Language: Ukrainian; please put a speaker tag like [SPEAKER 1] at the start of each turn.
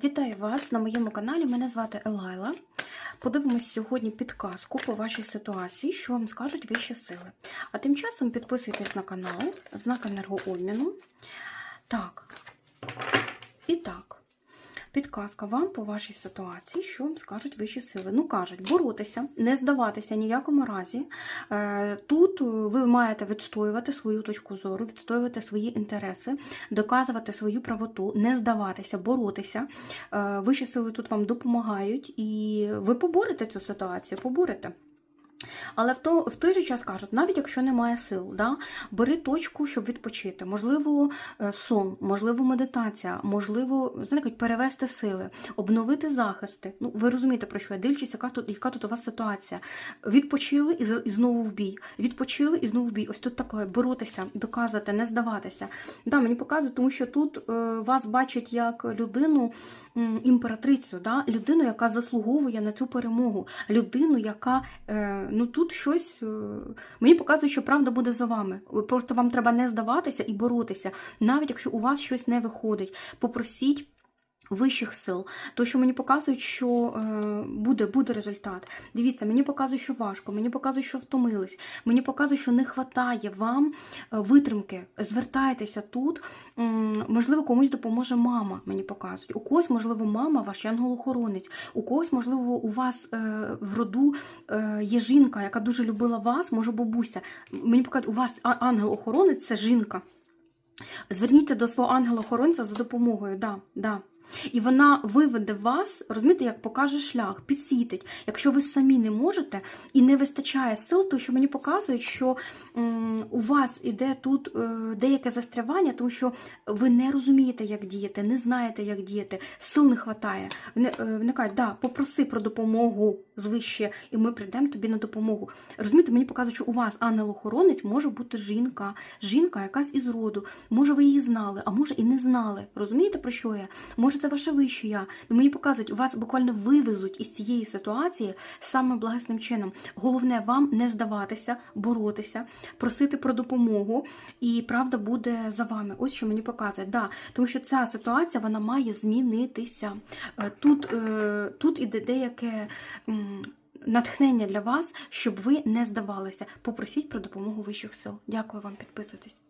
[SPEAKER 1] Вітаю вас на моєму каналі. Мене звати Елайла. Подивимось сьогодні підказку по вашій ситуації, що вам скажуть вищі сили. А тим часом підписуйтесь на канал, знак енергообміну. Так. І так. Підказка вам по вашій ситуації, що вам скажуть вищі сили. Ну, кажуть, боротися, не здаватися ні в якому разі. Е, Тут ви маєте відстоювати свою точку зору, відстоювати свої інтереси, доказувати свою правоту, не здаватися, боротися. Е, Вищі сили тут вам допомагають, і ви поборете цю ситуацію, поборете. Але в, то, в той же час кажуть, навіть якщо немає сил, да, бери точку, щоб відпочити. Можливо, е, сон, можливо, медитація, можливо, знаєте, перевести сили, обновити захисти. Ну, ви розумієте, про що я дивлюсь, яка тут, яка тут у вас ситуація. Відпочили і, знову в бій. Відпочили і знову в бій. Ось тут таке боротися, доказувати, не здаватися. Да, мені показують, тому що тут е, вас бачать як людину, імператрицю, да? людину, яка заслуговує на цю перемогу, людину, яка е, ну тут щось е, мені показує, що правда буде за вами. Просто вам треба не здаватися і боротися, навіть якщо у вас щось не виходить. Попросіть. Вищих сил, то що мені показують, що е, буде, буде результат. Дивіться, мені показують, що важко, мені показують, що втомились, мені показують, що не вистачає вам е, витримки. Звертайтеся тут. Можливо, комусь допоможе мама. Мені показують. У когось, можливо, мама, ваш янгол-охоронець. У когось, можливо, у вас е, в роду є жінка, яка дуже любила вас, може бабуся. Мені показують, у вас ангел-охоронець це жінка. Зверніться до свого ангела-охоронця за допомогою. Да, да. І вона виведе вас, розумієте, як покаже шлях, підсвітить. Якщо ви самі не можете і не вистачає сил, то що мені показують, що у вас іде тут е, деяке застрявання, тому що ви не розумієте, як діяти, не знаєте, як діяти, сил не вистачає. Е, вони кажуть, да, попроси про допомогу звище, і ми прийдемо тобі на допомогу. Розумієте, мені показують, що у вас ангел-охоронець може бути жінка, жінка якась із роду. Може, ви її знали, а може і не знали. Розумієте, про що я? Може, це ваше вище я. І мені показують, вас буквально вивезуть із цієї ситуації саме благосним чином. Головне вам не здаватися, боротися, просити про допомогу, і правда буде за вами. Ось що мені показує. Да, тому що ця ситуація вона має змінитися. Е, Тут, е, тут іде деяке. Натхнення для вас, щоб ви не здавалися. Попросіть про допомогу вищих сил. Дякую вам, підписуйтесь.